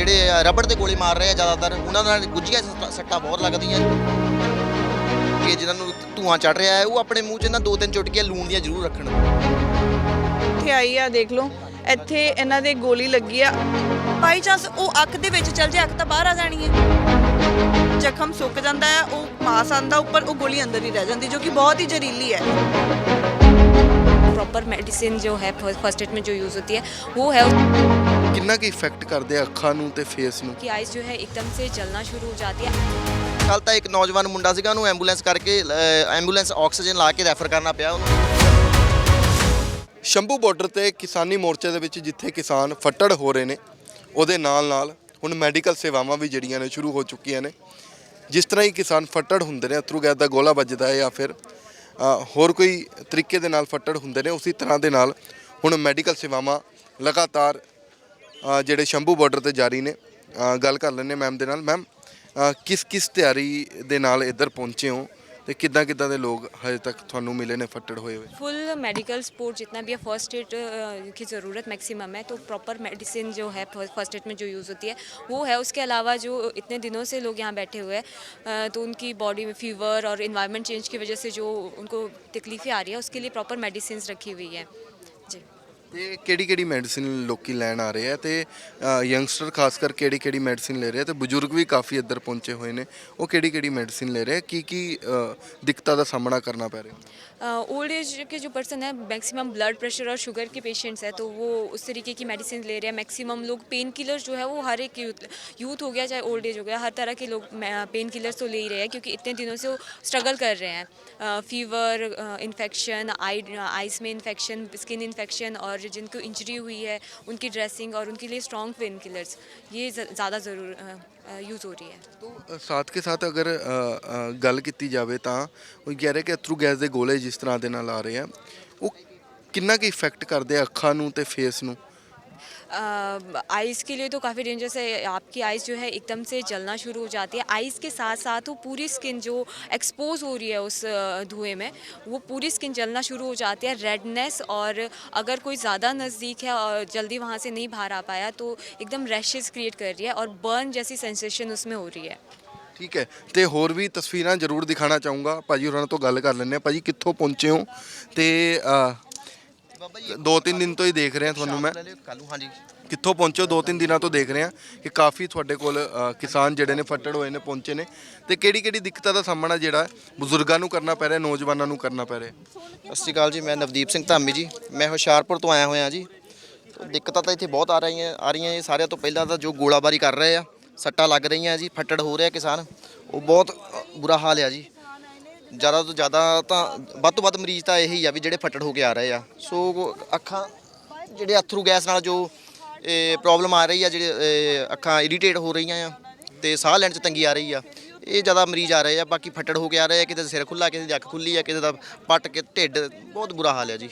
ਜਿਹੜੇ ਰਬੜ ਦੇ ਗੋਲੇ ਮਾਰ ਰਹੇ ਆ ਜ਼ਿਆਦਾਤਰ ਉਹਨਾਂ ਨਾਲ ਗੁੱਝੀਆਂ ਸੱਟਾਂ- ਸੱਟਾਂ ਬਹੁਤ ਲੱਗਦੀਆਂ ਕਿ ਜਿਨ੍ਹਾਂ ਨੂੰ ਧੂਆਂ ਚੜ ਰਿਹਾ ਹੈ ਉਹ ਆਪਣੇ ਮੂੰਹ 'ਚ ਨਾ ਦੋ ਤਿੰਨ ਚੁਟਕੀਆਂ ਲੂਣ ਦੀਆਂ ਜ਼ਰੂਰ ਰੱਖਣ ਇੱਥੇ ਆਈ ਆ ਦੇਖ ਲਓ ਇੱਥੇ ਇਹਨਾਂ ਦੇ ਗੋਲੀ ਲੱਗੀ ਆ ਬਾਈ ਚਾਂਸ ਉਹ ਅੱਖ ਦੇ ਵਿੱਚ ਚਲ ਜਾਏ ਅੱਖ ਤਾਂ ਬਾਹਰ ਆ ਜਾਣੀ ਹੈ ਜ਼ਖਮ ਸੁੱਕ ਜਾਂਦਾ ਹੈ ਉਹ ਮਾਸ ਆਂਦਾ ਉੱਪਰ ਉਹ ਗੋਲੀ ਅੰਦਰ ਹੀ ਰਹਿ ਜਾਂਦੀ ਜੋ ਕਿ ਬਹੁਤ ਹੀ ਜ਼ਹਿਰੀਲੀ ਹੈ प्रॉपर मेडिसिन जो है फर्स्ट एड में जो यूज़ होती है वो है ਕਿੰਨਾ ਕੀ ਇਫੈਕਟ ਕਰਦੇ ਆ ਅੱਖਾਂ ਨੂੰ ਤੇ ਫੇਸ ਨੂੰ उसकी आइज़ जो है एकदम से जलना शुरू हो जाती है ਕੱਲ ਤਾਂ ਇੱਕ ਨੌਜਵਾਨ ਮੁੰਡਾ ਸੀਗਾ ਉਹਨੂੰ ਐਂਬੂਲੈਂਸ ਕਰਕੇ ਅ, ਐਂਬੂਲੈਂਸ ਆਕਸੀਜਨ ਲਾ ਕੇ ਰੈਫਰ ਕਰਨਾ ਪਿਆ ਉਹਨੂੰ ਸ਼ੰਭੂ ਬਾਰਡਰ ਤੇ ਕਿਸਾਨੀ ਮੋਰਚੇ ਦੇ ਵਿੱਚ ਜਿੱਥੇ ਕਿਸਾਨ ਫੱਟੜ ਹੋ ਰਹੇ ਨੇ ਉਹਦੇ ਨਾਲ ਨਾਲ ਹੁਣ ਮੈਡੀਕਲ ਸੇਵਾਵਾਂ ਵੀ ਜਿਹੜੀਆਂ ਨੇ ਸ਼ੁਰੂ ਹੋ ਚੁੱਕੀਆਂ ਨੇ ਜਿਸ ਤਰ੍ਹਾਂ ਹੀ ਕਿਸਾਨ ਫੱਟੜ ਹੁੰਦੇ ਨੇ ਅਥਰੂ ਗੈਸ ਦਾ ਗੋਲਾ ਵੱਜਦਾ ਹੈ ਜਾਂ ਫਿਰ ਅ, ਹੋਰ ਕੋਈ ਤਰੀਕੇ ਦੇ ਨਾਲ ਫੱਟੜ ਹੁੰਦੇ ਨੇ ਉਸੇ ਤਰ੍ਹਾਂ ਦੇ ਨਾਲ ਹੁਣ ਮੈਡੀਕਲ ਸੇਵਾਵਾਂ ਲਗਾਤਾਰ ਅ, ਜਿਹੜੇ ਸ਼ੰਭੂ ਬਾਰਡਰ ਤੇ ਜਾਰੀ ਨੇ ਅ, ਗੱਲ ਕਰ ਲੈਂਦੇ ਮੈਮ ਦੇ ਨਾਲ ਮੈਮ ਕਿਸ ਕਿਸ ਤਿਆਰੀ ਦੇ ਨਾਲ ਇੱਧਰ ਪਹੁੰਚੇ ਹੋ ਤੇ ਕਿੱਦਾਂ ਕਿੱਦਾਂ ਦੇ ਲੋਕ ਹਜੇ ਤੱਕ ਤੁਹਾਨੂੰ ਮਿਲੇ ਨੇ ਫੱਟੜ ਹੋਏ ਹੋਏ फुल मेडिकल सपोर्ट जितना भी है फर्स्ट एड की ज़रूरत मैक्सिमम है तो प्रॉपर मेडिसिन जो है फर्स्ट एड में जो यूज़ होती है वो है उसके अलावा जो इतने दिनों से लोग यहाँ बैठे हुए हैं अ, तो उनकी बॉडी में फीवर और इन्वायरमेंट चेंज की वजह से जो उनको तकलीफ़ें आ रही है उसके लिए प्रॉपर मेडिसिन रखी हुई है जी ਤੇ ਕਿਹੜੀ ਕਿਹੜੀ ਮੈਡੀਸਿਨ ਲੋਕੀ ਲੈਣ ਆ ਰਹੇ ਆ ਤੇ ਯੰਗਸਟਰ ਖਾਸ ਕਰ ਕਿਹੜੀ ਕਿਹੜੀ ਮੈਡੀਸਿਨ ਲੈ ਰਹੇ ਆ ਤੇ ਬਜ਼ੁਰਗ ਵੀ ਕਾਫੀ ਇੱਧਰ ਪਹੁੰਚੇ ਹੋਏ ਨੇ ਉਹ ਕਿਹੜੀ ਕਿਹੜੀ ਮੈਡੀਸਿਨ ਲੈ ਰਹੇ ਆ ਕੀ ਕੀ ਅ, ਦਿੱਕਤਾਂ ਦਾ ਸਾਹਮਣਾ ਕਰਨਾ ਪੈ ਰਿਹਾ ओल्ड एज के जो पर्सन है मैक्सिमम ब्लड प्रेशर और शुगर के पेशेंट्स हैं तो वो उस तरीके की मेडिसिन ले रहे हैं मैक्सिमम लोग पेन किलर्स जो है वो हर एक यूथ यूथ हो गया चाहे ओल्ड एज हो गया हर तरह के लोग पेन किलर्स तो ले ही रहे हैं क्योंकि इतने दिनों से वो स्ट्रगल कर रहे हैं फीवर इन्फेक्शन आई आइस में इन्फेक्शन स्किन इन्फेक्शन और जिनको इंजरी हुई है उनकी ड्रेसिंग और उनके लिए स्ट्रॉन्ग पेन किलर्स ये ज़्यादा ज़रूर यूज़ हो रही है ਤੋ ਸਾਥ ਕੇ ਸਾਥ ਅਗਰ ਅ, ਅ, ਗੱਲ ਕੀਤੀ ਜਾਵੇ ਤਾਂ ਉਹ ਕਹਿ ਰਹੇ ਕਿ ਅਥਰੂ ਗੈਸ ਦੇ ਗੋਲੇ ਜਿਸ ਤਰ੍ਹਾਂ ਦੇ ਨਾਲ ਆ ਰਹੇ ਆ ਉਹ ਕਿੰਨਾ ਕੀ ਇਫੈਕਟ ਕਰਦੇ ਆ ਅੱਖਾਂ ਨੂੰ ਤੇ ਫੇਸ ਨੂੰ आइज़ के लिए तो काफ़ी डेंजरस है आपकी आइज़ जो है एकदम से जलना शुरू हो जाती है आइज़ के साथ साथ वो पूरी स्किन जो एक्सपोज हो रही है उस अ, धुएं में वो पूरी स्किन जलना शुरू हो जाती है रेडनेस और अगर कोई ज़्यादा नज़दीक है और जल्दी वहाँ से नहीं बाहर आ पाया तो एकदम रैशेस क्रिएट कर रही है और बर्न जैसी सेंसेशन उसमें हो रही है ਠੀਕ ਹੈ ਤੇ ਹੋਰ ਵੀ ਤਸਵੀਰਾਂ ਜ਼ਰੂਰ ਦਿਖਾਣਾ ਚਾਹੂੰਗਾ ਭਾਜੀ ਹੋਰਾਂ ਤੋਂ ਗੱਲ ਕਰ ਲੈਂਦੇ ਆ ਭਾਜੀ ਕਿੱਥੋਂ ਪਹੁੰਚੇ ਹੋ ਤੇ ਅ, ਬਾਬਾ ਜੀ ਦੋ ਤਿੰਨ ਦਿਨ ਤੋਂ ਹੀ ਦੇਖ ਰਿਹਾ ਤੁਹਾਨੂੰ ਮੈਂ। ਕੱਲ ਹਾਂਜੀ ਕਿੱਥੋਂ ਪਹੁੰਚੋ ਦੋ ਤਿੰਨ ਦਿਨਾਂ ਤੋਂ ਦੇਖ ਰਹੇ ਹਾਂ ਕਿ ਕਾਫੀ ਤੁਹਾਡੇ ਕੋਲ ਅ, ਕਿਸਾਨ ਜਿਹੜੇ ਨੇ ਫੱਟੜ ਹੋਏ ਨੇ ਪਹੁੰਚੇ ਨੇ। ਤੇ ਕਿਹੜੀ ਕਿਹੜੀ ਦਿੱਕਤਾਂ ਦਾ ਸਾਹਮਣਾ ਜਿਹੜਾ ਹੈ ਬਜ਼ੁਰਗਾਂ ਨੂੰ ਕਰਨਾ ਪੈ ਰਿਹਾ ਨੌਜਵਾਨਾਂ ਨੂੰ ਕਰਨਾ ਪੈ ਰਿਹਾ? ਸਤਿ ਸ਼੍ਰੀ ਅਕਾਲ ਜੀ ਮੈਂ ਨਵਦੀਪ ਸਿੰਘ ਧਾਮੀ ਜੀ। ਮੈਂ ਹੁਸ਼ਿਆਰਪੁਰ ਤੋਂ ਆਇਆ ਹੋਇਆ ਜੀ। ਤੇ ਦਿੱਕਤਾਂ ਤਾਂ ਇੱਥੇ ਬਹੁਤ ਆ ਰਹੀਆਂ ਆ ਰਹੀਆਂ ਜੀ। ਸਾਰਿਆਂ ਤੋਂ ਪਹਿਲਾਂ ਤਾਂ ਜੋ ਗੋਲਾਬਾਰੀ ਕਰ ਰਹੇ ਆ ਸੱਟਾਂ ਲੱਗ ਰਹੀਆਂ ਜੀ ਫੱਟੜ ਹੋ ਰਿਹਾ ਕਿਸਾਨ। ਉਹ ਬਹੁਤ ਬੁਰਾ ਹਾਲ ਆ ਜੀ। ਜ਼ਿਆਦਾ ਤੋਂ ਜ਼ਿਆਦਾ ਤਾਂ ਵੱਧ ਤੋਂ ਵੱਧ ਮਰੀਜ਼ ਤਾਂ ਇਹੀ ਆ ਵੀ ਜਿਹੜੇ ਫੱਟੜ ਹੋ ਕੇ ਆ ਰਹੇ ਆ। ਸੋ ਅੱਖਾਂ ਜਿਹੜੇ ਅਥਰੂ ਗੈਸ ਨਾਲ ਜੋ, ਇਹ ਪ੍ਰੋਬਲਮ ਆ ਰਹੀ ਆ, ਜਿਹੜੇ ਅੱਖਾਂ ਇਰੀਟੇਟ ਹੋ ਰਹੀਆਂ ਆ ਤੇ ਸਾਹ ਲੈਣ 'ਚ ਤੰਗੀ ਆ ਰਹੀ ਆ, ਇਹ ਜ਼ਿਆਦਾ ਮਰੀਜ਼ ਆ ਰਹੇ ਆ। ਬਾਕੀ ਫੱਟੜ ਹੋ ਕੇ ਆ ਰਹੇ ਆ, ਕਿਤੇ ਦਾ ਸਿਰ ਖੁੱਲਾ ਕਿਸੇ ਦੀ ਅੱਖ ਖੁੱਲੀ ਆ ਕਿਸੇ ਦਾ ਪੱਟ ਕੇ ਢਿੱਡ, ਬਹੁਤ ਬੁਰਾ ਹਾਲ ਆ ਜੀ।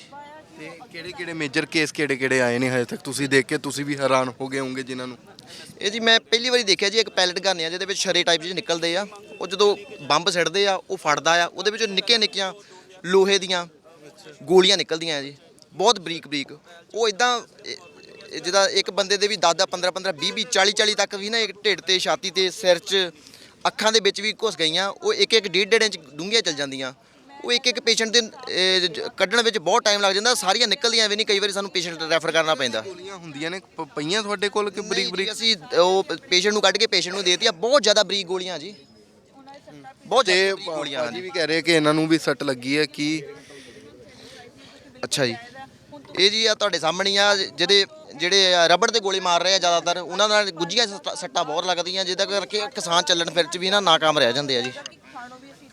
ਤੇ ਕਿਹੜੇ ਕਿਹੜੇ ਮੇਜਰ ਕੇਸ ਕਿਹੜੇ ਕਿਹੜੇ ਆਏ ਨੇ ਹਜੇ ਤੱਕ? ਤੁਸੀਂ ਦੇਖ ਕੇ ਤੁਸੀਂ ਵੀ ਹੈਰਾਨ ਹੋ ਗਏ ਹੋਵੋਗੇ ਜਿਨ੍ਹਾਂ ਨੂੰ। ਇਹ ਜੀ ਮੈਂ ਪਹਿਲੀ ਵਾਰੀ ਦੇਖਿਆ ਜੀ, ਇੱਕ ਪੈਲਟ ਗਨ ਆ, ਜਿਹਦੇ ਵਿੱਚ ਸ਼ਰੇ ਟਾਈਪ ਜਿਹੇ ਨਿਕਲਦੇ ਆ। ਉਹ ਜਦੋਂ ਬੰਬ ਸਿੱਟਦੇ ਆ, ਉਹ ਫੜਦਾ ਆ। ਉਹਦੇ ਵਿੱਚੋਂ ਨਿੱਕੀਆਂ ਨਿੱਕੀਆਂ ਲੋਹੇ ਦੀਆਂ ਗੋਲੀਆਂ ਨਿਕਲਦੀਆਂ ਆ ਜੀ। ਬਹੁਤ ਬਰੀਕ ਬਰੀਕ। ਉਹ ਇਦਾਂ ਜਿਹਦਾ ਇੱਕ ਬੰਦੇ ਦੇ ਵੀ 10 10 15 15 20 20 40 40 ਤੱਕ ਵੀ ਨਾ ਇੱਕ ਢਿੱਡ ਤੇ, ਛਾਤੀ ਤੇ, ਸਿਰ 'ਚ, ਅੱਖਾਂ ਦੇ ਵਿੱਚ ਵੀ ਘੁਸ ਗਈਆਂ। ਉਹ ਇੱਕ ਇੱਕ, ਡੇਢ ਡੇਢ ਇੰਚ ਡੂੰਘੀਆਂ ਚੱਲ ਜਾਂਦੀਆਂ। ਉਹ ਇੱਕ ਇੱਕ ਪੇਸ਼ੈਂਟ ਦੇ ਜ- ਕੱਢਣ ਵਿੱਚ ਬਹੁਤ ਟਾਈਮ ਲੱਗ ਜਾਂਦਾ ਸਾਰੀਆਂ ਨਿਕਲਦੀਆਂ ਵੀ ਨਹੀਂ ਕਈ ਵਾਰੀ ਸਾਨੂੰ ਪੇਸ਼ੈਂਟ ਰੈਫਰ ਕਰਨਾ ਪੈਂਦਾ। ਗੋਲੀਆਂ ਹੁੰਦੀਆਂ ਨੇ ਪ- ਪਈਆਂ ਤੁਹਾਡੇ ਕੋਲ ਕਿ ਬਰੀਕ ਬਰੀਕ ਅਸੀਂ ਉਹ ਪੇਸ਼ੈਂਟ ਨੂੰ ਕੱਢ ਕੇ ਪੇਸ਼ੈਂਟ ਨੂੰ ਦੇਤੀਆਂ ਬਹੁਤ ਜ਼ਿਆਦਾ ਬਰੀਕ ਗੋਲੀਆਂ ਜੀ। ਬਹੁਤ ਤੇ ਜ਼ਿਆਦਾ ਬਰੀਕ ਗੋਲੀਆਂ ਭਾਜੀ ਹਾਂਜੀ। ਵੀ ਕਹਿ ਰਹੇ ਕਿ ਇਹਨਾਂ ਨੂੰ ਵੀ ਸੱਟ ਲੱਗੀ ਹੈ ਕਿ ਅੱਛਾ ਜੀ। ਇਹ ਜੀ ਆ ਤੁਹਾਡੇ ਸਾਹਮਣੇ ਹੀ ਆ ਜਿਹਦੇ ਜਿਹੜੇ ਆ ਰਬੜ ਦੇ ਗੋਲੇ ਮਾਰ ਰਹੇ ਆ ਜ਼ਿਆਦਾਤਰ ਉਹਨਾਂ ਨਾਲ ਗੁੱਝੀਆਂ ਸੱਟਾਂ- ਸੱਟਾਂ ਬਹੁਤ ਲੱਗਦੀਆਂ ਜਿਹਦਾ ਕਰਕੇ ਕਿਸਾਨ ਚੱਲਣ ਫਿਰ ਚ ਵੀ ਨਾ ਨਾਕਾਮ ਰਹਿ ਜਾਂਦੇ ਆ ਜੀ।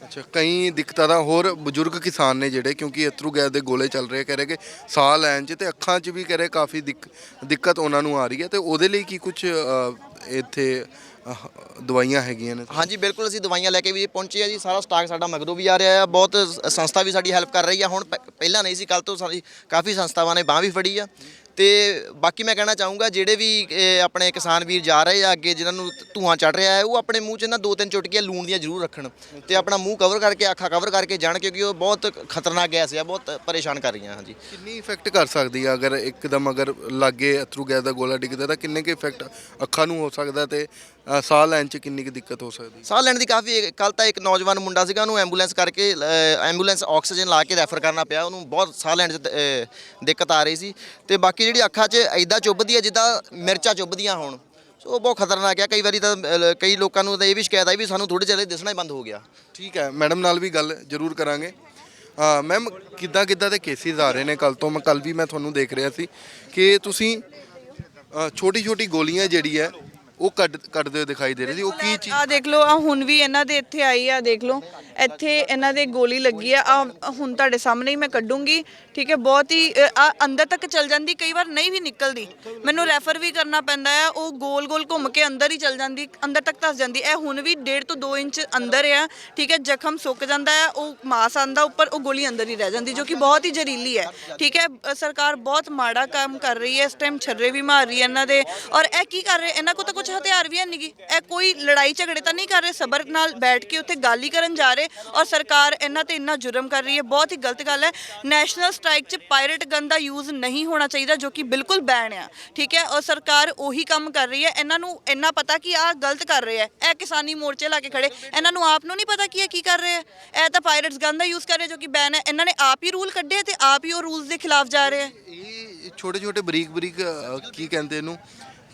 ਅੱਛਾ ਕਈ ਦਿੱਕਤਾਂ ਦਾ ਹੋਰ ਬਜ਼ੁਰਗ ਕਿਸਾਨ ਨੇ ਜਿਹੜੇ ਕਿਉਂਕਿ ਅਥਰੂ ਗੈਸ ਦੇ ਗੋਲੇ ਚੱਲ ਰਹੇ ਕਹਿ ਰਹੇ ਕਿ ਸਾਹ ਲੈਣ 'ਚ ਤੇ ਅੱਖਾਂ 'ਚ ਵੀ ਕਹਿ ਰਹੇ ਕਾਫੀ ਦਿੱਕ- ਦਿੱਕਤ ਉਹਨਾਂ ਨੂੰ ਆ ਰਹੀ ਹੈ ਤੇ ਉਹਦੇ ਲਈ ਕੀ ਕੁਝ ਇੱਥੇ ਅਹ, ਦਵਾਈਆਂ ਹੈਗੀਆਂ ਨੇ? ਹਾਂਜੀ ਬਿਲਕੁਲ ਅਸੀਂ ਦਵਾਈਆਂ ਲੈ ਕੇ ਵੀ ਪਹੁੰਚੇ ਆ ਜੀ ਸਾਰਾ ਸਟਾਕ ਸਾਡਾ ਮਗਰੋਂ ਵੀ ਆ ਰਿਹਾ ਆ ਬਹੁਤ ਸ- ਸੰਸਥਾ ਵੀ ਸਾਡੀ ਹੈਲਪ ਕਰ ਰਹੀ ਆ ਹੁਣ ਪ- ਪਹਿਲਾਂ ਨਹੀਂ ਸੀ ਕੱਲ ਤੋਂ ਸਾਡੀ ਕਾਫੀ ਸੰਸਥਾਵਾਂ ਨੇ ਬਾਹ ਵੀ ਫੜੀ ਆ ਤੇ ਬਾਕੀ ਮੈਂ ਕਹਿਣਾ ਚਾਹੂੰਗਾ, ਜਿਹੜੇ ਵੀ ਆਪਣੇ ਕਿਸਾਨ ਵੀਰ ਜਾ ਰਹੇ ਆ ਅੱਗੇ, ਜਿਨ੍ਹਾਂ ਨੂੰ ਧੂਆਂ ਚੜ ਰਿਹਾ ਹੈ, ਉਹ ਆਪਣੇ ਮੂੰਹ 'ਚ ਨਾ ਦੋ ਤਿੰਨ ਚੁਟਕੀਆਂ ਲੂਣ ਦੀਆਂ ਜ਼ਰੂਰ ਰੱਖਣ ਤੇ ਆਪਣਾ ਮੂੰਹ ਕਵਰ ਕਰਕੇ, ਅੱਖਾਂ ਕਵਰ ਕਰਕੇ ਜਾਣ ਕਿਉਂਕਿ ਉਹ ਬਹੁਤ ਖਤਰਨਾਕ ਗੈਸ ਹੈ ਬਹੁਤ ਪਰੇਸ਼ਾਨ ਕਰ ਰਹੀਆਂ, ਹਾਂਜੀ। ਕਿੰਨੀ ਇਫੈਕਟ ਕਰ ਸਕਦੀ ਆ? ਅਗਰ ਇੱਕਦਮ ਅਗਰ ਲਾਗੇ ਅਥਰੂ ਗੈਸ ਦਾ ਗੋਲਾ ਡਿੱਗਦਾ ਤਾਂ ਕਿੰਨੇ ਕੁ ਇਫੈਕਟ ਅੱਖਾਂ ਨੂੰ ਹੋ ਸਕਦਾ ਤੇ ਅ, ਸਾਹ ਲੈਣ 'ਚ ਕਿੰਨੀ ਕੁ ਦਿੱਕਤ ਹੋ ਸਕਦੀ ਸਾਹ ਲੈਣ ਦੀ ਕਾਫੀ ਕੱਲ ਤਾਂ ਇੱਕ ਨੌਜਵਾਨ ਮੁੰਡਾ ਸੀਗਾ ਉਹਨੂੰ ਐਂਬੂਲੈਂਸ ਕਰਕੇ ਐਂਬੂਲੈਂਸ ਆਕਸੀਜਨ ਲਾ ਕੇ ਰੈਫਰ ਕਰਨਾ ਪਿਆ। ਉਹਨੂੰ ਬਹੁਤ ਸਾਹ ਲੈਣ 'ਚ ਦ- ਦਿੱਕਤ ਆ ਰਹੀ ਸੀ। ਤੇ ਬਾਕੀ ਜਿਹੜੀ ਅੱਖਾਂ 'ਚ ਐਦਾਂ ਚੁੱਭਦੀ ਹੈ ਜਿੱਦਾਂ ਮਿਰਚਾਂ ਚੁੱਭਦੀਆਂ ਹੋਣ ਸੋ ਉਹ ਬਹੁਤ ਖਤਰਨਾਕ ਹੈ। ਕਈ ਵਾਰੀ ਤਾਂ ਕਈ ਲੋਕਾਂ ਨੂੰ ਤਾਂ ਇਹ ਵੀ ਸ਼ਿਕਾਇਤ ਆਈ ਵੀ ਸਾਨੂੰ ਥੋੜੇ ਚਿਰ ਦਿਸਣਾ ਹੀ ਬੰਦ ਹੋ ਗਿਆ। ਠੀਕ ਹੈ ਮੈਡਮ ਨਾਲ ਵੀ ਗੱਲ ਜ਼ਰੂਰ ਕਰਾਂਗੇ। ਹਾਂ ਮੈਮ ਕਿੱਦਾਂ ਕਿੱਦਾਂ ਦੇ ਕੇਸਿਸ ਆ ਰਹੇ ਨੇ? ਕੱਲ ਤੋਂ ਮੈਂ ਕੱਲ ਵੀ ਮੈਂ ਤੁਹਾਨੂੰ ਦੇਖ ਰਿਹਾ ਸੀ ਕਿ ਤੁਸੀਂ ਛੋਟੀ ਛੋਟੀ ਗੋਲੀਆਂ ਜਿਹੜੀ ਹੈ ਉਹ ਕੱਢ ਕੱਢਦੇ ਹੋਏ ਦਿਖਾਈ ਦੇ ਰਹੀ ਸੀ ਉਹ ਕੀ ਚੀਜ਼ ਆ ਦੇਖ ਲਓ ਆ ਹੁਣ ਵੀ ਇਹਨਾਂ ਦੇ ਇੱਥੇ ਆਈ ਆ ਦੇਖ ਲਓ। ਇੱਥੇ ਇਹਨਾਂ ਦੇ ਗੋਲੀ ਲੱਗੀ ਆ ਆਹ ਹੁਣ ਤੁਹਾਡੇ ਸਾਹਮਣੇ ਹੀ ਮੈਂ ਕੱਢੂੰਗੀ ਠੀਕ ਹੈ? ਬਹੁਤ ਹੀ ਅ, ਆ ਅੰਦਰ ਤੱਕ ਚਲ ਜਾਂਦੀ ਕਈ ਵਾਰ ਨਹੀਂ ਵੀ ਨਿਕਲਦੀ। ਮੈਨੂੰ ਰੈਫਰ ਵੀ ਕਰਨਾ ਪੈਂਦਾ ਆ ਉਹ ਗੋਲ ਗੋਲ ਘੁੰਮ ਕੇ ਅੰਦਰ ਹੀ ਚਲ ਜਾਂਦੀ ਅੰਦਰ ਤੱਕ ਧਸ ਜਾਂਦੀ। ਇਹ ਹੁਣ ਵੀ 1.5 ਤੋਂ 2 ਇੰਚ ਅੰਦਰ ਆ ਠੀਕ ਹੈ? ਜ਼ਖਮ ਸੁੱਕ ਜਾਂਦਾ ਹੈ ਉਹ ਮਾਸ ਆਂਦਾ ਉੱਪਰ ਉਹ ਗੋਲੀ ਅੰਦਰ ਹੀ ਰਹਿ ਜਾਂਦੀ ਜੋ ਕਿ ਬਹੁਤ ਹੀ ਜ਼ਹਿਰੀਲੀ ਹੈ ਠੀਕ ਹੈ? ਅ, ਸਰਕਾਰ ਬਹੁਤ ਮਾੜਾ ਕੰਮ ਕਰ ਰਹੀ ਹੈ ਇਸ ਟਾਈਮ ਛर्रे ਵੀ ਮਾਰ ਰਹੀ ਹੈ ਇਹਨਾਂ ਦੇ। ਔਰ ਇਹ ਕੀ ਕਰ ਰਹੇ ਇਹਨਾਂ ਕੋਲ ਤਾਂ ਕੁਝ ਹਥਿਆਰ ਵੀ ਹੈ ਇਹ ਕੋਈ ਲੜਾਈ ਝਗੜੇ ਤਾਂ ਨਹੀਂ ਕਰ ਰਹੇ? ਸਬਰ ਨਾਲ ਬੈਠ ਕੇ ਉੱਥੇ ਗੱਲ ਹੀ ਕਰਨ ਜਾ ਰਹੇ? ਔਰ ਸਰਕਾਰ ਇਹਨਾਂ ਤੇ ਇੰਨਾ ਜੁਰਮ ਕਰ ਰਹੀ ਹੈ। ਬਹੁਤ ਹੀ ਗਲਤ ਗੱਲ ਹੈ। ਨੈਸ਼ਨਲ ਸਟ੍ਰਾਈਕ 'ਚ ਪਾਇਰੇਟ ਗਨ ਦਾ ਯੂਜ਼ ਨਹੀਂ ਹੋਣਾ ਚਾਹੀਦਾ, ਜੋ ਕਿ ਬਿਲਕੁਲ ਬੈਨ ਆ। ਠੀਕ ਹੈ? ਔਰ ਸਰਕਾਰ ਉਹੀ ਕੰਮ ਕਰ ਰਹੀ ਹੈ। ਇਹਨਾਂ ਨੂੰ ਇੰਨਾ ਪਤਾ ਕਿ ਆਹ ਗਲਤ ਕਰ ਰਹੇ ਆ ਇਹ ਕਿਸਾਨੀ ਮੋਰਚੇ ਲਾ ਕੇ ਖੜੇ। ਇਹਨਾਂ ਨੂੰ ਆਪ ਨੂੰ ਨਹੀਂ ਪਤਾ ਕਿ ਇਹ ਕੀ ਕਰ ਰਹੇ ਆ ਇਹ ਤਾਂ ਪਾਇਰੇਟਸ ਗਨ ਦਾ ਯੂਜ਼ ਕਰ ਰਹੇ, ਜੋ ਕਿ ਬੈਨ ਹੈ। ਇਹਨਾਂ ਨੇ ਆਪ ਹੀ ਰੂਲ ਕੱਢੇ ਤੇ ਆਪ ਹੀ ਉਹ ਰੂਲਸ ਦੇ ਖਿਲਾਫ ਜਾ ਰਹੇ ਆ ਇਹ ਛੋਟੇ ਛੋਟੇ ਬਰੀਕ ਬਰੀਕ ਕੀ ਕਹਿੰਦੇ ਇਹਨੂੰ?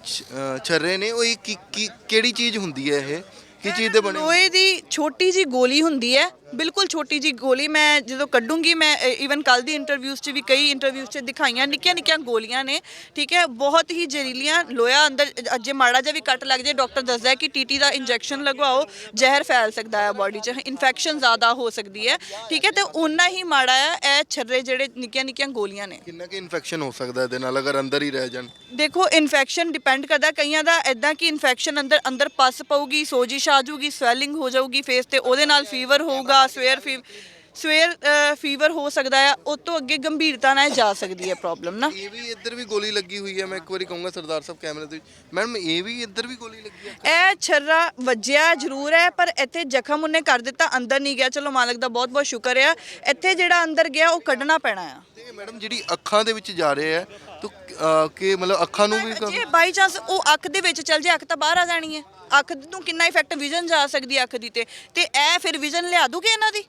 ਛ- ਅ, ਛर्रे ਨੇ ਉਹ ਇਹ ਕੀ ਕੀ ਕਿਹੜੀ ਚੀਜ਼ ਹੁੰਦੀ ਹੈ ਇਹ? ਕੀ ਚੀਜ਼ ਦੇ ਬਣੇ? ਲੋਹੇ ਦੀ ਛੋਟੀ ਜੀ ਗੋਲੀ ਹੁੰਦੀ ਹੈ ਬਿਲਕੁਲ ਛੋਟੀ ਜੀ ਗੋਲੀ ਮੈਂ ਜਦੋਂ ਕੱਢੂੰਗੀ ਮੈਂ ਇਵਨ ਕੱਲ ਦੀ ਇੰਟਰਵਿਊਜ਼ 'ਚ ਵੀ ਕਈ ਇੰਟਰਵਿਊਜ਼ 'ਚ ਦਿਖਾਈਆਂ ਨਿੱਕੀਆਂ ਨਿੱਕੀਆਂ ਗੋਲੀਆਂ ਨੇ ਠੀਕ ਹੈ ਬਹੁਤ ਹੀ ਜ਼ਹਿਰੀਲੀਆਂ ਲੋਹਾ ਅੰਦਰ ਜੇ ਮਾੜਾ ਜਿਹਾ ਵੀ ਕੱਟ ਲੱਗ ਜਾਏ ਡਾਕਟਰ ਦੱਸਦਾ ਹੈ ਕਿ ਟੀਟੀ ਦਾ ਇੰਜੈਕਸ਼ਨ ਲਗਵਾਓ ਜ਼ਹਿਰ ਫੈਲ ਸਕਦਾ ਹੈ ਬਾਡੀ 'ਚ ਇਨਫੈਕਸ਼ਨ ਜ਼ਿਆਦਾ ਹੋ ਸਕਦੀ ਹੈ ਠੀਕ ਹੈ ਤੇ ਉਨਾ ਹੀ ਮਾੜਾ ਹੈ ਇਹ ਛर्रे ਜਿਹੜੇ ਨਿੱਕੀਆਂ ਨਿੱਕੀਆਂ ਗੋਲੀਆਂ ਨੇ। ਕਿੰਨਾ ਕਿ ਇਨਫੈਕਸ਼ਨ ਹੋ ਸਕਦਾ ਇਹਦੇ ਨਾਲ ਅਗਰ ਅੰਦਰ ਹੀ ਰਹਿ ਜਾਣ? ਦੇਖੋ ਇਨਫੈਕਸ਼ਨ ਡਿਪੈਂਡ ਕਰਦਾ ਕਈਆਂ ਦਾ ਇਦਾਂ ਕਿ ਇਨਫੈਕਸ਼ਨ ਅੰਦਰ ਅੰਦਰ ਪਸ ਪਊਗੀ ਸੋਜਿਸ਼ ਆ ਜਾਊਗੀ ਸਵੈਲਿੰਗ ਹੋ ਜਾਊਗੀ ਫੇਸ ਤੇ ਉਹਦੇ ਨਾਲ ਫੀਵਰ ਹੋਊਗਾ ਸਵੇਅਰ ਫੀ ਸਵੇਅਰ ਫੀਵਰ ਹੋ ਸਕਦਾ ਹੈ ਉਸ ਤੋਂ ਅੱਗੇ ਗੰਭੀਰਤਾ ਨਾਲ ਜਾ ਸਕਦੀ ਹੈ ਪ੍ਰੋਬਲਮ ਨਾ। ਇਹ ਵੀ ਇੱਧਰ ਵੀ ਗੋਲੀ ਲੱਗੀ ਹੋਈ ਹੈ ਮੈਂ ਇੱਕ ਵਾਰੀ ਕਹੂੰਗਾ ਸਰਦਾਰ ਸਾਹਿਬ ਕੈਮਰੇ ਦੇ ਵਿੱਚ ਮੈਡਮ ਇਹ ਵੀ ਇੱਧਰ ਵੀ ਗੋਲੀ ਲੱਗੀ ਹੈ? ਇਹ ਛर्रा ਵੱਜਿਆ ਜ਼ਰੂਰ ਹੈ ਪਰ ਇੱਥੇ ਜ਼ਖਮ ਉਹਨੇ ਕਰ ਦਿੱਤਾ ਅੰਦਰ ਨਹੀਂ ਗਿਆ। ਚਲੋ ਮਾਲਕ ਦਾ ਬਹੁਤ ਬਹੁਤ ਸ਼ੁਕਰ ਹੈ ਇੱਥੇ ਜਿਹੜਾ ਅੰਦਰ ਗਿਆ ਉਹ ਕੱਢਣਾ ਪੈਣਾ ਤੇ ਮੈਡਮ ਜਿਹੜੀ ਅੱਖਾਂ ਦੇ ਵਿੱਚ ਜਾ ਰਹੇ ਹੈ ਤਾਂ ਕਿ ਮਤਲਬ ਅੱਖਾਂ ਨੂੰ ਵੀ ਜੇ ਬਾਈ ਚਾਂਸ ਉਹ ਅੱਖ ਦੇ ਵਿੱਚ ਚਲ ਜੇ ਅੱਖ ਤਾਂ ਬਾਹਰ ਆ ਜਾਣੀ ਹੈ। ਅੱਖ ਨੂੰ ਕਿੰਨਾ ਇਫੈਕਟ ਵਿਜ਼ਨ ਜਾ ਸਕਦੀ ਹੈ ਅੱਖ ਦੀ ਤੇ। ਤੇ ਇਹ ਫਿਰ ਵਿਜ਼ਨ ਲਿਆ ਦੂਗੇ ਇਹਨਾਂ ਦੀ?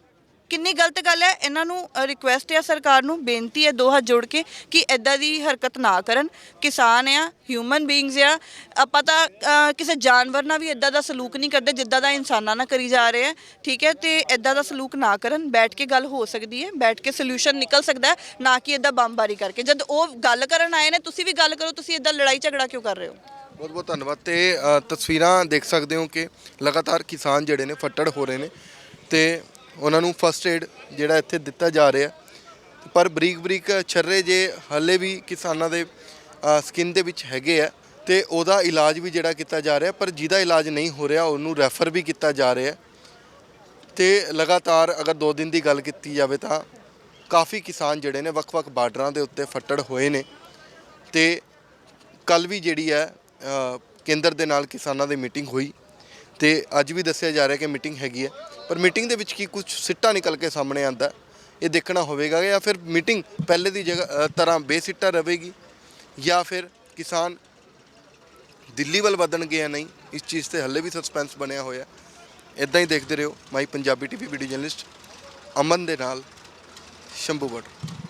ਕਿੰਨੀ ਗਲਤ ਗੱਲ ਹੈ? ਇਹਨਾਂ ਨੂੰ ਰਿਕੁਐਸਟ ਹੈ ਸਰਕਾਰ ਨੂੰ ਬੇਨਤੀ ਹੈ ਦੋ ਹੱਥ ਜੋੜ ਕੇ ਕਿ ਐਦਾਂ ਦੀ ਹਰਕਤ ਨਾ ਕਰਨ। ਕਿਸਾਨ ਆ ਹਿਊਮਨ ਬੀਇੰਗਸ ਆ ਆਪਾਂ ਤਾਂ ਅ, ਕਿਸੇ ਜਾਨਵਰ ਨਾਲ ਵੀ ਐਦਾਂ ਦਾ ਸਲੂਕ ਨਹੀਂ ਕਰਦੇ ਜਿੱਦਾਂ ਦਾ ਇਨਸਾਨਾਂ ਨਾਲ ਕਰੀ ਜਾ ਰਹੇ ਆ। ਠੀਕ ਹੈ? ਤੇ ਐਦਾਂ ਦਾ ਸਲੂਕ ਨਾ ਕਰਨ ਬੈਠ ਕੇ ਗੱਲ ਹੋ ਸਕਦੀ ਹੈ ਬੈਠ ਕੇ ਸੋਲੂਸ਼ਨ ਨਿਕਲ ਸਕਦਾ ਹੈ ਨਾ ਕਿ ਐਦਾਂ ਬੰਬਾਰੀ ਕਰਕੇ। ਜਦ ਉਹ ਗੱਲ ਕਰਨ ਆਏ ਨੇ ਤੁਸੀਂ ਵੀ ਗੱਲ ਕਰੋ ਤੁਸੀਂ ਐਦਾਂ ਲੜਾਈ ਝਗੜਾ ਕਿਉਂ ਕਰ ਰਹੇ ਹੋ? ਬਹੁਤ ਬਹੁਤ ਧੰਨਵਾਦ। ਤੇ ਅ, ਤਸਵੀਰਾਂ ਦੇਖ ਸਕਦੇ ਹੋ ਕਿ ਲਗਾਤਾਰ ਕਿਸਾਨ ਜਿਹੜੇ ਨੇ ਫੱਟੜ ਹੋ ਰਹੇ ਨੇ। ਤੇ ਉਹਨਾਂ ਨੂੰ ਫਸਟ ਏਡ ਜਿਹੜਾ ਇੱਥੇ ਦਿੱਤਾ ਜਾ ਰਿਹਾ। ਪਰ ਬਰੀਕ ਬਰੀਕ ਛर्रे ਜੇ ਹੱਲੇ ਵੀ ਕਿਸਾਨਾਂ ਦੇ ਸਕਿਨ ਦੇ ਵਿੱਚ ਹੈਗੇ ਆ ਤੇ ਉਹਦਾ ਇਲਾਜ ਵੀ ਜਿਹੜਾ ਕੀਤਾ ਜਾ ਰਿਹਾ, ਪਰ ਜਿਹਦਾ ਇਲਾਜ ਨਹੀਂ ਹੋ ਰਿਹਾ, ਉਹਨੂੰ ਰੈਫਰ ਵੀ ਕੀਤਾ ਜਾ ਰਿਹਾ। ਤੇ ਲਗਾਤਾਰ ਅਗਰ 2 ਦਿਨ ਦੀ ਗੱਲ ਕੀਤੀ ਜਾਵੇ ਤਾਂ ਕਾਫੀ ਕਿਸਾਨ ਜਿਹੜੇ ਨੇ ਵੱਖ-ਵੱਖ ਬਾਰਡਰਾਂ ਦੇ ਉੱਤੇ ਫੱਟੜ ਹੋਏ ਨੇ। ਤੇ ਕੱਲ ਵੀ ਜਿਹੜੀ ਹੈ ਕੇਂਦਰ ਦੇ ਨਾਲ ਕਿਸਾਨਾਂ ਦੀ ਮੀਟਿੰਗ ਹੋਈ। ਤੇ ਅੱਜ ਵੀ ਦੱਸਿਆ ਜਾ ਰਿਹਾ ਕਿ ਮੀਟਿੰਗ ਹੈਗੀ ਹੈ। ਪਰ ਮੀਟਿੰਗ ਦੇ ਵਿੱਚ ਕੀ ਕੁਝ ਸਿੱਟਾ ਨਿਕਲ ਕੇ ਸਾਹਮਣੇ ਆਂਦਾ ਇਹ ਦੇਖਣਾ ਹੋਵੇਗਾ ਜਾਂ ਫਿਰ ਮੀਟਿੰਗ ਪਹਿਲੇ ਦੀ ਜਗ੍ਹਾ ਤਰ੍ਹਾਂ ਬੇਸਿੱਟਾ ਰਹੇਗੀ ਜਾਂ ਫਿਰ ਕਿਸਾਨ ਦਿੱਲੀ ਵੱਲ ਵਧਣਗੇ ਜਾਂ ਨਹੀਂ? ਇਸ ਚੀਜ਼ ਤੇ ਹੱਲੇ ਵੀ ਸਸਪੈਂਸ ਬਣਿਆ ਹੋਇਆ ਇਦਾਂ ਹੀ ਦੇਖਦੇ ਰਹੋ। My Punjabi TV video journalist Aman ਦੇ ਨਾਲ ਸ਼ੰਭੂ ਬਟ।